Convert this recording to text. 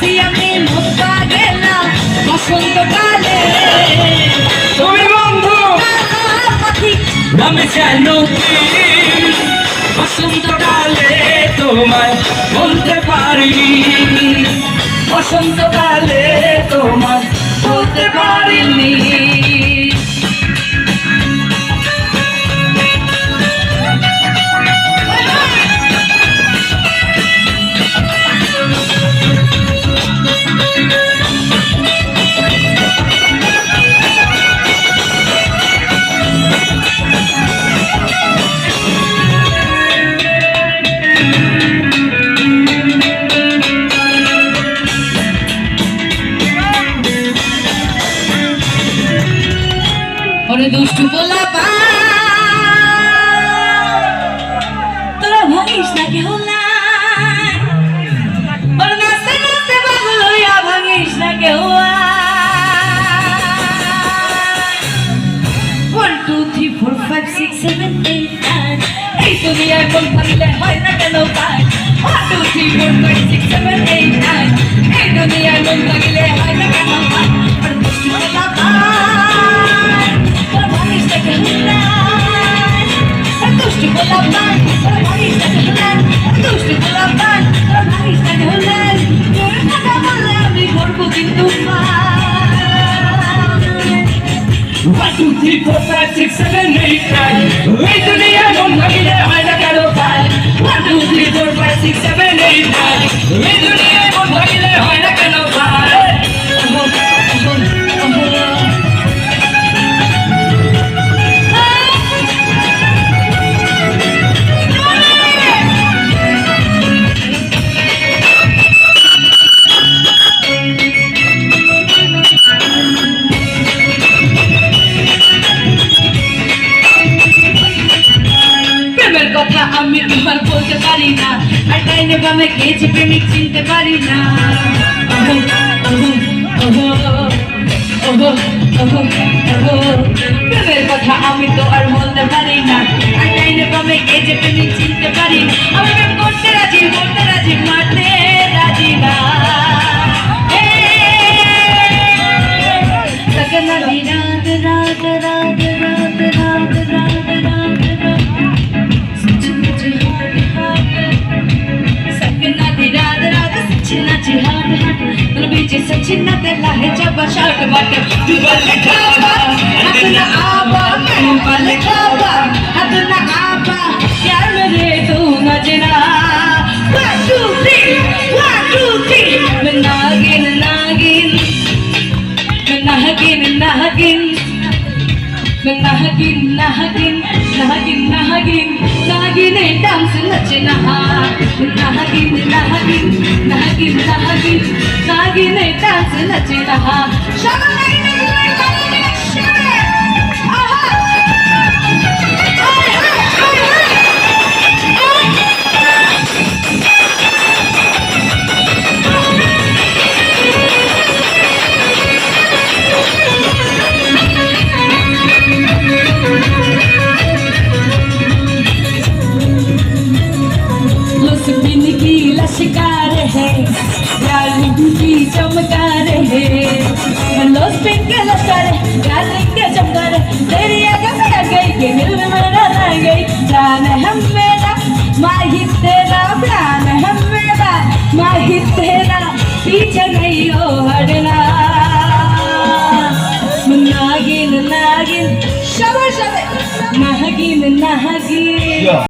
গেছি আমি মুক্তা গেলাম বসন্তকালে। তুমি বন্ধু। আমি কেন বসন্তকালে তোমায় বলতে পারি বসন্তকালে দুষ্টু পা তোরা ভাঙিস না কেউ ভাঙিস না কেউ one two three four five six seven eight nine এই দুনিয়ায় মন ভাঙলে হয় না কেন পাই one two three four five six seven eight nine এই দুনিয়ায় মন ভাঙলে One, two, three, four, five, six, seven, eight, nine. Wait till the end, don't let me there, I got a five. One, two, three, four, five, six, seven. আর তাই লোক আমি খেয়েছি প্রেমিক চিনতে পারি না প্রেমের কথা আমি তো আর বলতে পারি না আর তাই লোক আমি প্রেমিক চিনতে পারি আমি করতে রাজি করতে रात सचिना ची हाट तुम बीच सचिना ते लाहे जब शाट बाट। तू बल खाबा हाथ ना आबा मैं बल खाबा हाथ ना आबा यार मेरे तू नजना one, two, three, one, two, three मैं नागिन नागिन, मैं नागिन नागिन। मैं नागिन नागिन नागिन नागिन। nahagin, dance nahagin, nahagin, nahagin, nahagin, dance nahagin, nahagin, nahagin, nahagin, nahagin, nahagin, nahagin, nahagin, nahagin, nahagin, nahagin, nahagin, ಎಲ್ಲೋಸ್ ಪಿಂಕಲಸ್ತಾರೆ ಗಾರ್ಲಿಂಗ ಚಂಬಾರೆ ಧೈರ್ಯಾಗ ಬೆಳಗೈಗೆ ನಿಲ್ವೆ ಮರಣ ನಾಗೈ ಪ್ರಾಣ ಹಮ್ಮೇದ ಮಾಹಿತ್ತೇದ ಪ್ರಾಣ ಹಮ್ಮೇದ ಮಾಹಿತ್ತೇದ ಪೀಚನಯ್ಯೋ ಹಡಲ ಮುನ್ನಾಗಿ ನನ್ನಾಗಿ, ಶವ ಶವ ನಹಗಿ ನನ್ನಹಗಿ